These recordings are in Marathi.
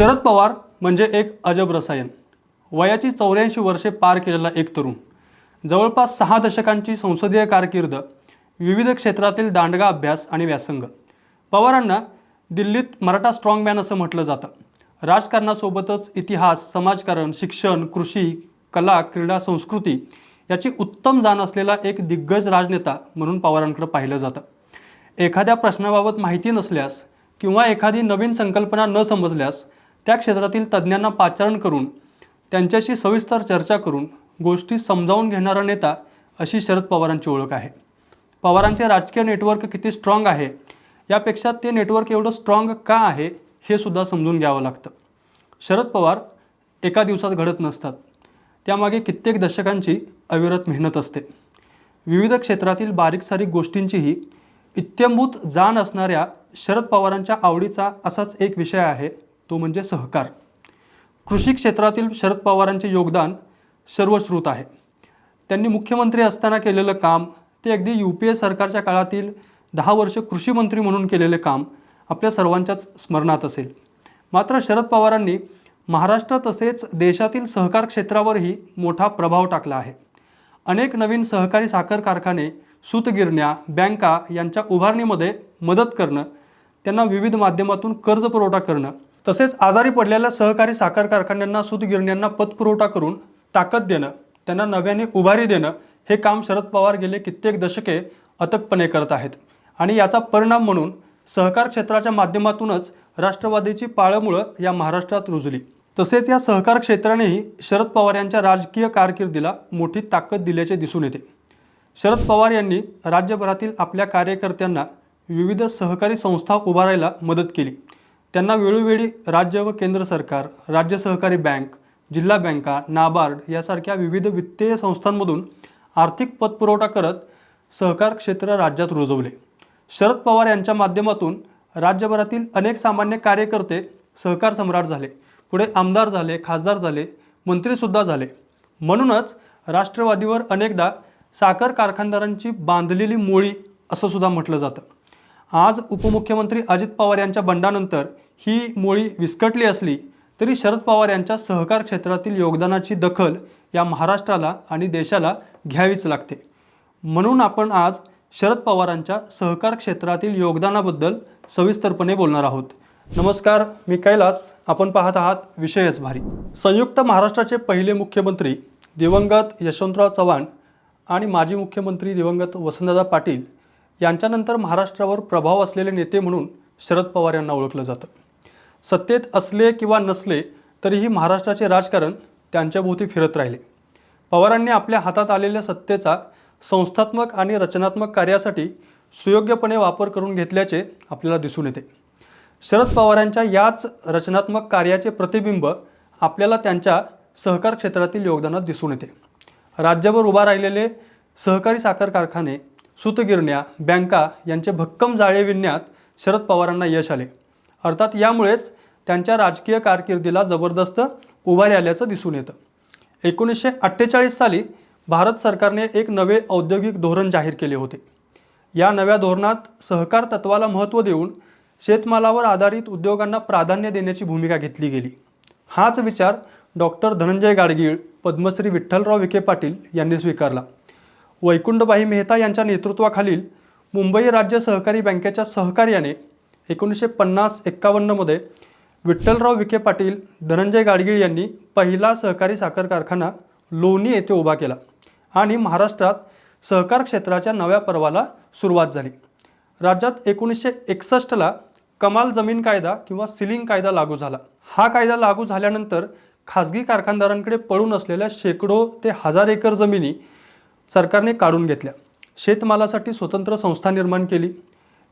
शरद पवार म्हणजे एक अजब रसायन. वयाची चौऱ्याऐंशी वर्षे पार केलेला एक तरुण. जवळपास सहा दशकांची संसदीय कारकीर्द विविध क्षेत्रातील दांडगा अभ्यास आणि व्यासंग. पवारांना दिल्लीत मराठा स्ट्रॉंगमॅन असं म्हटलं जातं. राजकारणासोबतच इतिहास समाजकारण शिक्षण कृषी कला क्रीडा संस्कृती याची उत्तम जाण असलेला एक दिग्गज राजनेता म्हणून पवारांकडे पाहिलं जातं. एखाद्या प्रश्नाबाबत माहिती नसल्यास किंवा एखादी नवीन संकल्पना न समजल्यास त्या क्षेत्रातील तज्ज्ञांना पाचारण करून त्यांच्याशी सविस्तर चर्चा करून गोष्टी समजावून घेणारा नेता अशी शरद पवारांची ओळख आहे. पवारांचे राजकीय नेटवर्क किती स्ट्रॉंग आहे यापेक्षा ते नेटवर्क एवढं स्ट्रॉंग का आहे हे सुद्धा समजून घ्यावं लागतं. शरद पवार एका दिवसात घडत नसतात. त्यामागे कित्येक दशकांची अविरत मेहनत असते. विविध क्षेत्रातील बारीक सारीक गोष्टींचीही इत्यंभूत जाण असणाऱ्या शरद पवारांच्या आवडीचा असाच एक विषय आहे तो म्हणजे सहकार. कृषी क्षेत्रातील शरद पवारांचे योगदान सर्वश्रुत आहे. त्यांनी मुख्यमंत्री असताना केलेलं काम ते अगदी यू पी ए सरकारच्या काळातील दहा वर्ष कृषी मंत्री म्हणून केलेले काम आपल्या सर्वांच्याच स्मरणात असेल. मात्र शरद पवारांनी महाराष्ट्र तसेच देशातील सहकार क्षेत्रावरही मोठा प्रभाव टाकला आहे. अनेक नवीन सहकारी साखर कारखाने सूतगिरण्या बँका यांच्या उभारणीमध्ये मदत करणं त्यांना विविध माध्यमातून कर्ज पुरवठा करणं तसेच आजारी पडलेल्या सहकारी साखर कारखान्यांना सूतगिरण्यांना पतपुरवठा करून ताकद देणं त्यांना नव्याने उभारी देणं हे काम शरद पवार गेले कित्येक दशके अथकपणे करत आहेत. आणि याचा परिणाम म्हणून सहकार क्षेत्राच्या माध्यमातूनच राष्ट्रवादीची पाळंमुळं या महाराष्ट्रात रुजली. तसेच या सहकार क्षेत्रानेही शरद पवार यांच्या राजकीय कारकिर्दीला मोठी ताकद दिल्याचे दिसून येते. शरद पवार यांनी राज्यभरातील आपल्या कार्यकर्त्यांना विविध सहकारी संस्था उभारायला मदत केली. त्यांना वेळोवेळी राज्य व केंद्र सरकार राज्य सहकारी बँक जिल्हा बँका नाबार्ड यासारख्या विविध वित्तीय संस्थांमधून आर्थिक पतपुरवठा करत सहकार क्षेत्र राज्यात रुजवले. शरद पवार यांच्या माध्यमातून राज्यभरातील अनेक सामान्य कार्यकर्ते सहकार सम्राट झाले. पुढे आमदार झाले खासदार झाले मंत्रीसुद्धा झाले. म्हणूनच राष्ट्रवादीवर अनेकदा साखर कारखानदारांची बांधलेली मोळी असं सुद्धा म्हटलं जातं. आज उपमुख्यमंत्री अजित पवार यांच्या बंडानंतर ही मोळी विस्कटली असली तरी शरद पवार यांच्या सहकार क्षेत्रातील योगदानाची दखल या महाराष्ट्राला आणि देशाला घ्यावीच लागते. म्हणून आपण आज शरद पवारांच्या सहकार क्षेत्रातील योगदानाबद्दल सविस्तरपणे बोलणार आहोत. नमस्कार मी कैलास. आपण पाहत आहात विषयच भारी. संयुक्त महाराष्ट्राचे पहिले मुख्यमंत्री दिवंगत यशवंतराव चव्हाण आणि माजी मुख्यमंत्री दिवंगत वसंतदादा पाटील यांच्यानंतर महाराष्ट्रावर प्रभाव असलेले नेते म्हणून शरद पवार यांना ओळखलं जातं. सत्तेत असले किंवा नसले तरीही महाराष्ट्राचे राजकारण त्यांच्याभोवती फिरत राहिले. पवारांनी आपल्या हातात आलेल्या सत्तेचा संस्थात्मक आणि रचनात्मक कार्यासाठी सुयोग्यपणे वापर करून घेतल्याचे आपल्याला दिसून येते. शरद पवारांच्या याच रचनात्मक कार्याचे प्रतिबिंब आपल्याला त्यांच्या सहकार क्षेत्रातील योगदानात दिसून येते. राज्यभर उभा राहिलेले सहकारी साखर कारखाने सूतगिरण्या बँका यांचे भक्कम जाळे विणण्यात शरद पवारांना यश आले. अर्थात यामुळेच त्यांच्या राजकीय कारकिर्दीला जबरदस्त उभारी आल्याचं दिसून येतं. एकोणीसशे अठ्ठेचाळीस साली भारत सरकारने एक नवे औद्योगिक धोरण जाहीर केले होते. या नव्या धोरणात सहकार तत्वाला महत्त्व देऊन शेतमालावर आधारित उद्योगांना प्राधान्य देण्याची भूमिका घेतली गेली. हाच विचार डॉक्टर धनंजय गाडगीळ पद्मश्री विठ्ठलराव विखे पाटील यांनी स्वीकारला. वैकुंठबाई मेहता यांच्या नेतृत्वाखालील मुंबई राज्य सहकारी बँकेच्या सहकार्याने एकोणीसशे पन्नास एक्कावन्नमध्ये विठ्ठलराव विखे पाटील धनंजय गाडगीळ यांनी पहिला सहकारी साखर कारखाना लोणी येथे उभा केला आणि महाराष्ट्रात सहकार क्षेत्राच्या नव्या पर्वाला सुरुवात झाली. राज्यात एकोणीसशे एकसष्टला कमाल जमीन कायदा किंवा सिलिंग कायदा लागू झाला. हा कायदा लागू झाल्यानंतर खाजगी कारखानदारांकडे पडून असलेल्या शेकडो ते हजार एकर जमिनी सरकारने काढून घेतल्या. शेतमालासाठी स्वतंत्र संस्था निर्माण केली.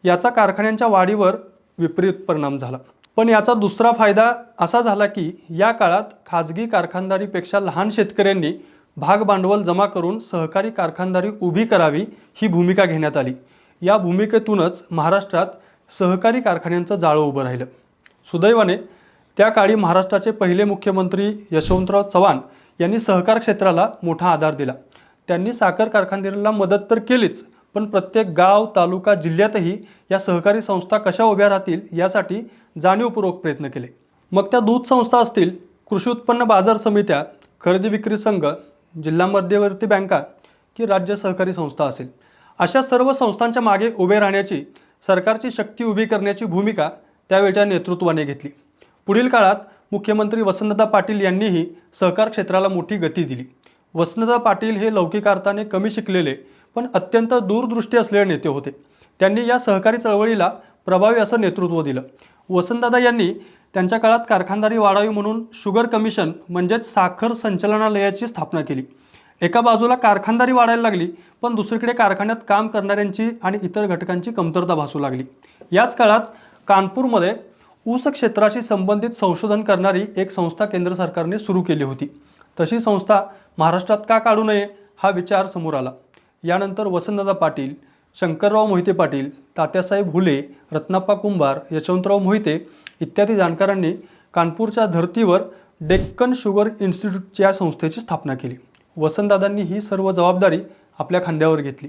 याचा कारखान्यांच्या वाढीवर विपरीत परिणाम झाला. पण याचा दुसरा फायदा असा झाला की या काळात खाजगी कारखानदारीपेक्षा लहान शेतकऱ्यांनी भाग भांडवल जमा करून सहकारी कारखानदारी उभी करावी ही भूमिका घेण्यात आली. या भूमिकेतूनच महाराष्ट्रात सहकारी कारखान्यांचं जाळं उभं राहिलं. सुदैवाने त्या काळी महाराष्ट्राचे पहिले मुख्यमंत्री यशवंतराव चव्हाण यांनी सहकार क्षेत्राला मोठा आधार दिला. त्यांनी साखर कारखान्याला मदत तर केलीच पण प्रत्येक गाव तालुका जिल्ह्यातही या सहकारी संस्था कशा उभ्या राहतील यासाठी जाणीवपूर्वक प्रयत्न केले. मग त्या दूध संस्था असतील कृषी उत्पन्न बाजार समित्या खरेदी विक्री संघ जिल्हा मध्यवर्ती बँका की राज्य सहकारी संस्था असेल. अशा सर्व संस्थांच्या मागे उभे राहण्याची सरकारची शक्ती उभी करण्याची भूमिका त्यावेळच्या नेतृत्वाने घेतली. पुढील काळात मुख्यमंत्री वसंतदा पाटील यांनीही सहकार क्षेत्राला मोठी गती दिली. वसंतदा पाटील हे लौकिकार्थाने कमी शिकलेले पण अत्यंत दूरदृष्टी असलेले नेते होते. त्यांनी या सहकारी चळवळीला प्रभावी असं नेतृत्व दिलं. वसंतदादा यांनी त्यांच्या काळात कारखानदारी वाढावी म्हणून शुगर कमिशन म्हणजेच साखर संचालनालयाची स्थापना केली. एका बाजूला कारखानदारी वाढायला लागली पण दुसरीकडे कारखान्यात काम करणाऱ्यांची आणि इतर घटकांची कमतरता भासू लागली. याच काळात कानपूरमध्ये ऊस क्षेत्राशी संबंधित संशोधन करणारी एक संस्था केंद्र सरकारने सुरू केली होती. तशी संस्था महाराष्ट्रात का काढू नये हा विचार समोर आला. यानंतर वसंतदादा पाटील शंकरराव मोहिते पाटील तात्यासाहेब हुले रत्नाप्पा कुंभार यशवंतराव मोहिते इत्यादी जाणकारांनी कानपूरच्या धर्तीवर डेक्कन शुगर इन्स्टिट्यूटच्या या संस्थेची स्थापना केली. वसंतदादांनी ही सर्व जबाबदारी आपल्या खांद्यावर घेतली.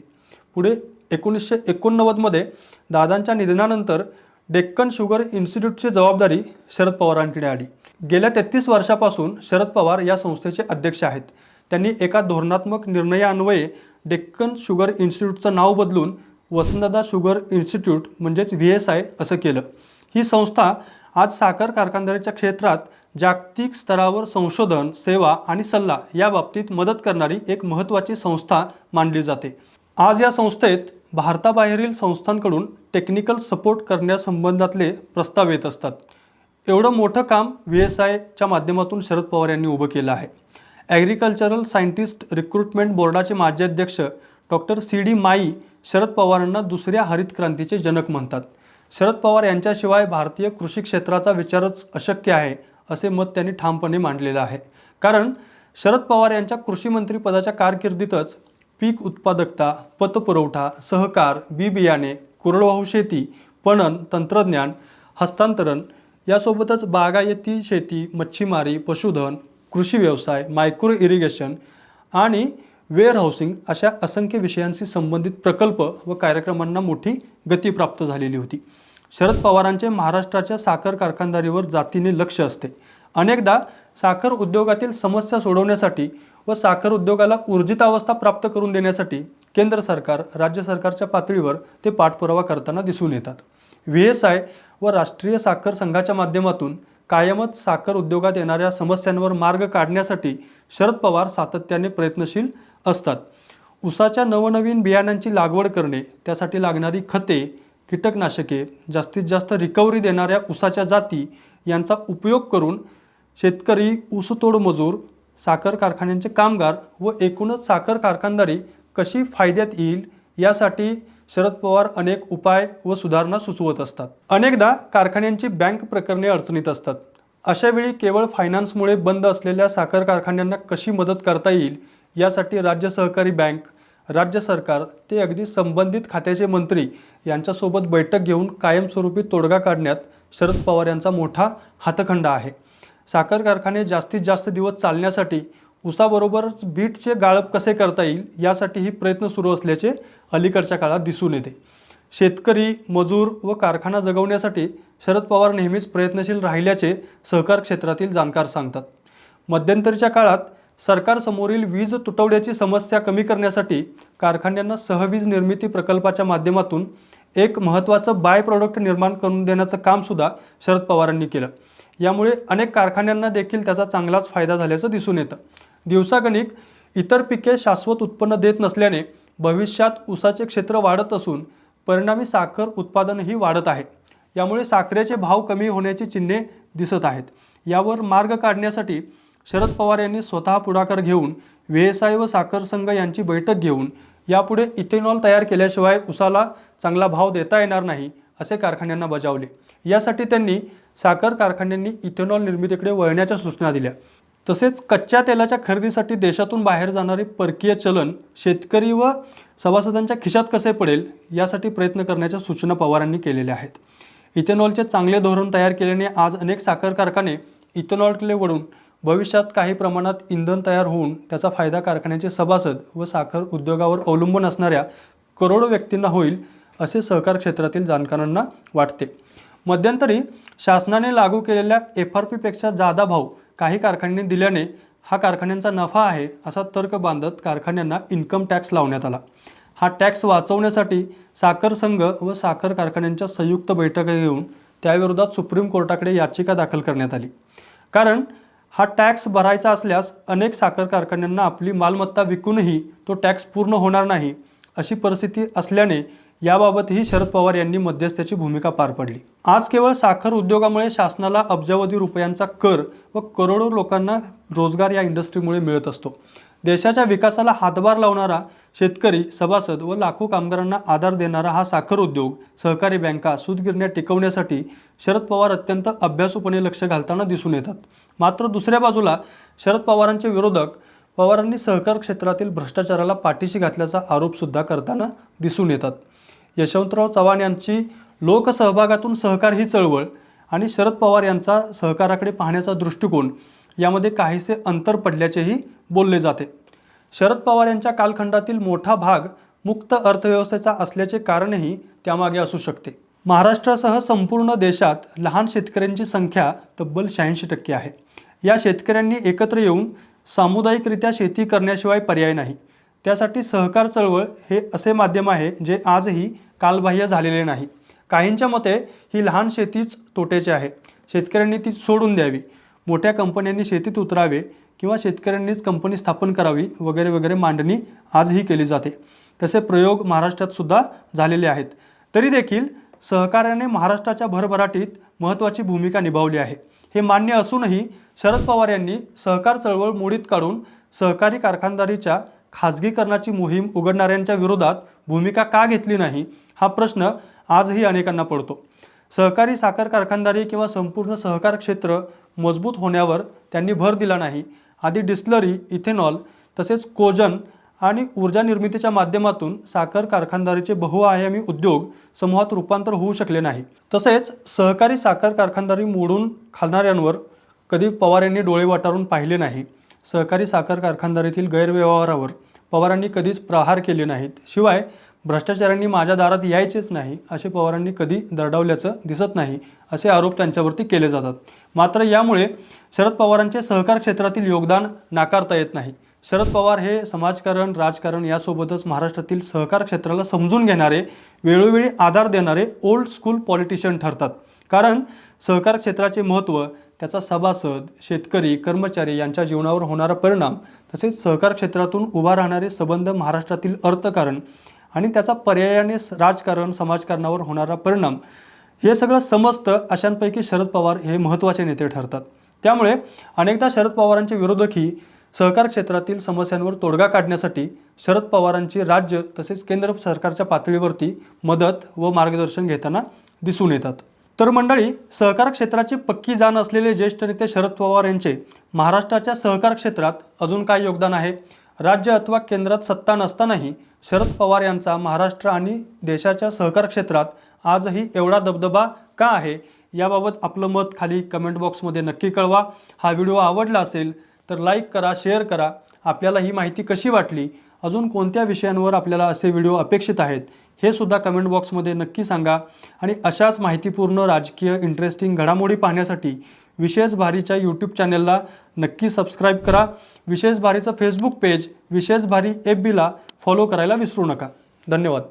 पुढे एकोणीसशे एकोणनव्वदमध्ये दादांच्या निधनानंतर डेक्कन शुगर इन्स्टिट्यूटची जबाबदारी शरद पवारांकडे आली. गेल्या तेहतीस वर्षापासून शरद पवार या संस्थेचे अध्यक्ष आहेत. त्यांनी एका धोरणात्मक निर्णयान्वये डेक्कन शुगर इन्स्टिट्यूटचं नाव बदलून वसंतदा शुगर इन्स्टिट्यूट म्हणजेच व्ही एस आय असं केलं. ही संस्था आज साखर कारखानदारीच्या क्षेत्रात जागतिक स्तरावर संशोधन सेवा आणि सल्ला या बाबतीत मदत करणारी एक महत्त्वाची संस्था मानली जाते. आज या संस्थेत भारताबाहेरील संस्थांकडून टेक्निकल सपोर्ट करण्यासंबंधातले प्रस्ताव येत असतात. एवढं मोठं काम व्ही एस आयच्या माध्यमातून शरद पवार यांनी उभं केलं आहे. ॲग्रिकल्चरल सायंटिस्ट रिक्रुटमेंट बोर्डाचे माजी अध्यक्ष डॉक्टर सी डी माई शरद पवारांना दुसऱ्या हरित क्रांतीचे जनक म्हणतात. शरद पवार यांच्याशिवाय भारतीय कृषी क्षेत्राचा विचारच अशक्य आहे असे मत त्यांनी ठामपणे मांडलेलं आहे. कारण शरद पवार यांच्या कृषीमंत्रीपदाच्या कारकिर्दीतच पीक उत्पादकता पतपुरवठा सहकार बी बियाणे कोरडवाहू शेती पणन तंत्रज्ञान हस्तांतरण यासोबतच बागायती शेती मच्छीमारी पशुधन कृषी व्यवसाय मायक्रो इरिगेशन आणि वेअर हाऊसिंग अशा असंख्य विषयांशी संबंधित प्रकल्प व कार्यक्रमांना मोठी गती प्राप्त झालेली होती. शरद पवारांचे महाराष्ट्राच्या साखर कारखानदारीवर जातीने लक्ष असते. अनेकदा साखर उद्योगातील समस्या सोडवण्यासाठी व साखर उद्योगाला ऊर्जित अवस्था प्राप्त करून देण्यासाठी केंद्र सरकार राज्य सरकारच्या पातळीवर ते पाठपुरावा करताना दिसून येतात. व्ही एस आय व राष्ट्रीय साखर संघाच्या माध्यमातून कायमच साखर उद्योगात येणाऱ्या समस्यांवर मार्ग काढण्यासाठी शरद पवार सातत्याने प्रयत्नशील असतात. ऊसाच्या नवनवीन बियाण्यांची लागवड करणे त्यासाठी लागणारी खते कीटकनाशके जास्तीत जास्त रिकव्हरी देणाऱ्या ऊसाच्या जाती यांचा उपयोग करून शेतकरी ऊसतोड मजूर साखर कारखान्यांचे कामगार व एकूणच साखर कारखानदारी कशी फायद्यात येईल यासाठी शरद पवार अनेक उपाय व सुधारणा सुचवत असतात. अनेकदा कारखान्यांची बँक प्रकरणे अडचणीत असतात. अशावेळी केवळ फायनान्समुळे बंद असलेल्या साखर कारखान्यांना कशी मदत करता येईल यासाठी राज्य सहकारी बँक राज्य सरकार ते अगदी संबंधित खात्याचे मंत्री यांच्यासोबत बैठक घेऊन कायमस्वरूपी तोडगा काढण्यात शरद पवार यांचा मोठा हातखंडा आहे. साखर कारखाने जास्तीत जास्त दिवस चालण्यासाठी ऊसाबरोबरच बीटचे गाळप कसे करता येईल यासाठीही प्रयत्न सुरू असल्याचे अलीकडच्या काळात दिसून येते. शेतकरी मजूर व कारखाना जगवण्यासाठी शरद पवार नेहमीच प्रयत्नशील राहिल्याचे सहकार क्षेत्रातील जाणकार सांगतात. मध्यंतरीच्या काळात सरकारसमोरील वीज तुटवड्याची समस्या कमी करण्यासाठी कारखान्यांना सहवीज निर्मिती प्रकल्पाच्या माध्यमातून एक महत्त्वाचं बाय प्रॉडक्ट निर्माण करून देण्याचं कामसुद्धा शरद पवारांनी केलं. यामुळे अनेक कारखान्यांना देखील त्याचा चांगलाच फायदा झाल्याचं दिसून येतं. दिवसागणिक इतर पिके शाश्वत उत्पन्न देत नसल्याने भविष्यात ऊसाचे क्षेत्र वाढत असून परिणामी साखर उत्पादनही वाढत आहे. यामुळे साखरेचे भाव कमी होण्याची चिन्हे दिसत आहेत. यावर मार्ग काढण्यासाठी शरद पवार यांनी स्वतः पुढाकार घेऊन व्यवसाय व साखर संघ यांची बैठक घेऊन यापुढे इथेनॉल तयार केल्याशिवाय उसाला चांगला भाव देता येणार नाही असे कारखान्यांना बजावले. यासाठी त्यांनी साखर कारखान्यांनी इथेनॉल निर्मितीकडे वळण्याच्या सूचना दिल्या. तसेच कच्च्या तेलाच्या खरेदीसाठी देशातून बाहेर जाणारे परकीय चलन शेतकरी व सभासदांच्या खिशात कसे पडेल यासाठी प्रयत्न करण्याच्या सूचना पवारांनी केलेल्या आहेत. इथेनॉलचे चांगले धोरण तयार केल्याने आज अनेक साखर कारखाने इथेनॉलकडे वळून भविष्यात काही प्रमाणात इंधन तयार होऊन त्याचा फायदा कारखान्याचे सभासद व साखर उद्योगावर अवलंबून असणाऱ्या करोडो व्यक्तींना होईल असे सहकार क्षेत्रातील जाणकारांना वाटते. मध्यंतरी शासनाने लागू केलेल्या एफ आर पीपेक्षा जादा भाव काही कारखान्यांनी दिल्याने हा कारखान्यांचा नफा आहे असा तर्क बांधत कारखान्यांना इन्कम टॅक्स लावण्यात आला. हा टॅक्स वाचवण्यासाठी साखर संघ व साखर कारखान्यांच्या संयुक्त बैठका घेऊन त्याविरोधात सुप्रीम कोर्टाकडे याचिका दाखल करण्यात आली. कारण हा टॅक्स भरायचा असल्यास अनेक साखर कारखान्यांना आपली मालमत्ता विकूनही तो टॅक्स पूर्ण होणार नाही अशी परिस्थिती असल्याने याबाबतही शरद पवार यांनी मध्यस्थाची भूमिका पार पडली. आज केवळ साखर उद्योगामुळे शासनाला अब्जावधी रुपयांचा कर व करोडो लोकांना रोजगार या इंडस्ट्रीमुळे मिळत असतो. देशाच्या विकासाला हातभार लावणारा शेतकरी सभासद व लाखो कामगारांना आधार देणारा हा साखर उद्योग सहकारी बँका सूतगिरण्या टिकवण्यासाठी शरद पवार अत्यंत अभ्यासूपणे लक्ष घालताना दिसून येतात. मात्र दुसऱ्या बाजूला शरद पवारांचे विरोधक पवारांनी सहकार क्षेत्रातील भ्रष्टाचाराला पाठीशी घातल्याचा आरोपसुद्धा करताना दिसून येतात. यशवंतराव चव्हाण यांची लोकसहभागातून सहकार ही चळवळ आणि शरद पवार यांचा सहकाराकडे पाहण्याचा दृष्टिकोन यामध्ये काहीसे अंतर पडल्याचेही बोलले जाते. शरद पवार यांच्या कालखंडातील मोठा भाग मुक्त अर्थव्यवस्थेचा असल्याचे कारणही त्यामागे असू शकते. महाराष्ट्रासह संपूर्ण देशात लहान शेतकऱ्यांची संख्या तब्बल शहाऐंशी टक्के आहे. या शेतकऱ्यांनी एकत्र येऊन सामुदायिकरित्या शेती करण्याशिवाय पर्याय नाही. त्यासाठी सहकार चळवळ हे असे माध्यम आहे जे आजही कालबाह्य झालेले नाही. काहींच्या मते ही लहान शेतीच तोट्याची आहे. शेतकऱ्यांनी ती सोडून द्यावी. मोठ्या कंपन्यांनी शेतीत उतरावे किंवा शेतकऱ्यांनीच कंपनी स्थापन करावी वगैरे वगैरे मांडणी आजही केली जाते. तसे प्रयोग महाराष्ट्रात सुद्धा झालेले आहेत. तरी देखील सहकार्याने महाराष्ट्राच्या भरभराटीत महत्त्वाची भूमिका निभावली आहे. हे मान्य असूनही शरद पवार यांनी सहकार चळवळ मोडीत काढून सहकारी कारखानदारीच्या खाजगीकरणाची मोहीम उघडणाऱ्यांच्या विरोधात भूमिका का घेतली नाही हा प्रश्न आजही अनेकांना पडतो. सहकारी साखर कारखानदारी किंवा संपूर्ण सहकार क्षेत्र मजबूत होण्यावर त्यांनी भर दिला नाही. आधी डिस्लरी इथेनॉल तसेच कोजन आणि ऊर्जा निर्मितीच्या माध्यमातून साखर कारखानदारीचे बहुआयामी उद्योग समूहात रूपांतर होऊ शकले नाही. तसेच सहकारी साखर कारखानदारी मोडून खालणाऱ्यांवर कधी पवार यांनी डोळे वाटारून पाहिले नाही. सहकारी साखर कारखानदारीतील गैरव्यवहारावर पवारांनी कधीच प्रहार केले नाहीत. शिवाय भ्रष्टाचारांनी माझ्या दारात यायचेच नाही असे पवारांनी कधी दरडावल्याचं दिसत नाही असे आरोप त्यांच्यावरती केले जातात. मात्र यामुळे शरद पवारांचे सहकार क्षेत्रातील योगदान नाकारता येत नाही. शरद पवार हे समाजकारण राजकारण यासोबतच महाराष्ट्रातील सहकार क्षेत्राला समजून घेणारे वेळोवेळी आधार देणारे ओल्ड स्कूल पॉलिटिशियन ठरतात. कारण सहकार क्षेत्राचे महत्त्व त्याचा सभासद शेतकरी कर्मचारी यांच्या जीवनावर होणारा परिणाम तसेच सहकार क्षेत्रातून उभा राहणारे संबंध महाराष्ट्रातील अर्थकारण आणि त्याचा पर्यायाने राजकारण समाजकारणावर होणारा परिणाम हे सगळं समजतं अशांपैकी शरद पवार हे महत्त्वाचे नेते ठरतात. त्यामुळे अनेकदा शरद पवारांचे विरोधकही सहकार क्षेत्रातील समस्यांवर तोडगा काढण्यासाठी शरद पवारांची राज्य तसेच केंद्र सरकारच्या पातळीवरती मदत व मार्गदर्शन घेताना दिसून येतात. तर मंडळी सहकार क्षेत्राची पक्की जाण असलेले ज्येष्ठ नेते शरद पवार यांचे महाराष्ट्राच्या सहकार क्षेत्रात अजून काय योगदान आहे? राज्य अथवा केंद्रात सत्ता नसतानाही शरद पवार यांचा महाराष्ट्र आणि देशाच्या सहकार क्षेत्रात आजही एवढा दबदबा का आहे? याबाबत आपलं मत खाली कमेंट बॉक्समध्ये नक्की कळवा. हा व्हिडिओ आवडला असेल तर लाईक करा शेअर करा. आपल्याला ही माहिती कशी वाटली? अजून कोणत्या विषयांवर आपल्याला असे व्हिडिओ अपेक्षित आहेत? हे सुद्धा कमेंट बॉक्समध्ये नक्की सांगा. आणि अशाच माहितीपूर्ण राजकीय इंटरेस्टिंग घडामोडी पाहण्यासाठी विशेष भारीच्या यूट्यूब चॅनलला नक्की सबस्क्राईब करा. विशेष भारीचं फेसबुक पेज विशेष भारी एफ बीला फॉलो करायला विसरू नका. धन्यवाद.